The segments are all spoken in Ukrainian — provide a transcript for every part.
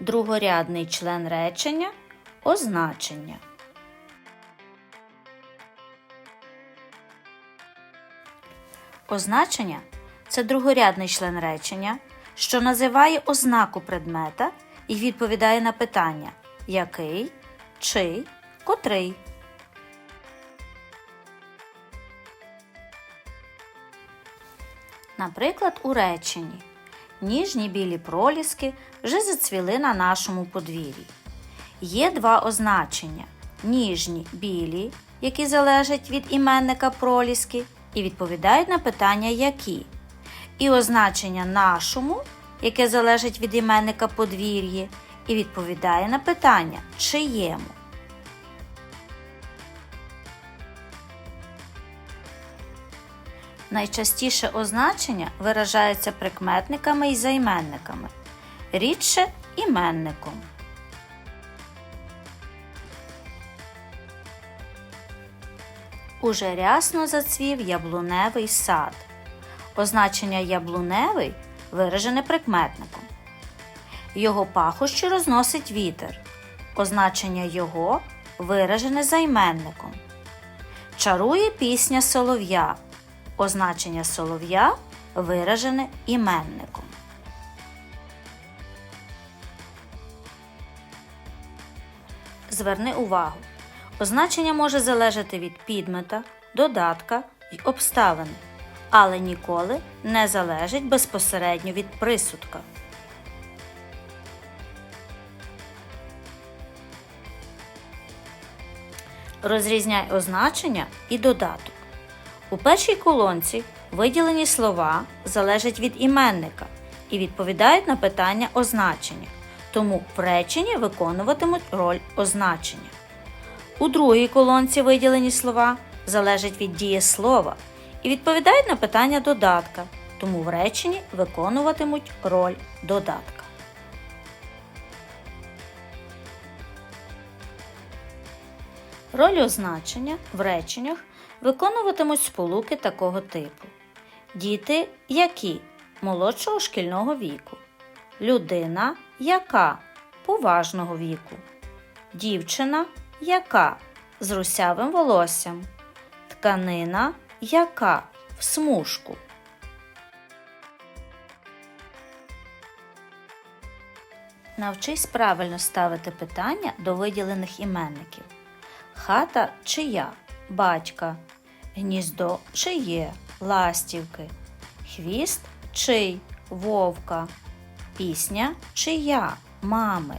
Другорядний член речення означення. Означення це другорядний член речення, що називає ознаку предмета і відповідає на питання який, чий, котрий. Наприклад, у реченні ніжні білі проліски вже зацвіли на нашому подвір'ї. Є два означення: ніжні білі, які залежать від іменника проліски, і відповідають на питання які. І означення нашому, яке залежить від іменника подвір'ї, і відповідає на питання чиєму. Найчастіше означення виражаються прикметниками і займенниками, рідше іменником. Уже рясно зацвів яблуневий сад. Означення яблуневий виражене прикметником. Його пахощі розносить вітер. Означення його виражене займенником. Чарує пісня солов'я. Означення солов'я виражене іменником. Зверни увагу. Означення може залежати від підмета, додатка й обставини, але ніколи не залежить безпосередньо від присудка. Розрізняй означення і додаток. У першій колонці виділені слова залежать від іменника і відповідають на питання означення, тому в реченні виконуватимуть роль означення. У другій колонці виділені слова залежать від дієслова і відповідають на питання додатка, тому в реченні виконуватимуть роль додатка. Роль означення в реченнях виконуватимуть сполуки такого типу. Діти які молодшого шкільного віку. Людина яка поважного віку. Дівчина яка з русявим волоссям. Тканина яка в смужку. Навчись правильно ставити питання до виділених іменників. Хата чия? Батька. Гніздо чиє? Ластівки. Хвіст чий? Вовка. Пісня чия? Мами.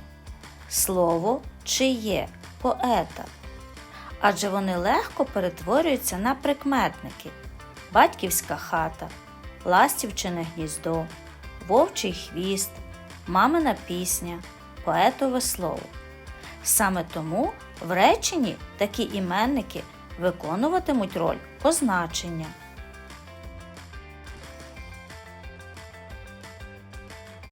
Слово чиє? Поета. Адже вони легко перетворюються на прикметники. Батьківська хата, ластівчине гніздо, вовчий хвіст, мамина пісня, поетове слово. Саме тому в реченні такі іменники виконуватимуть роль означення.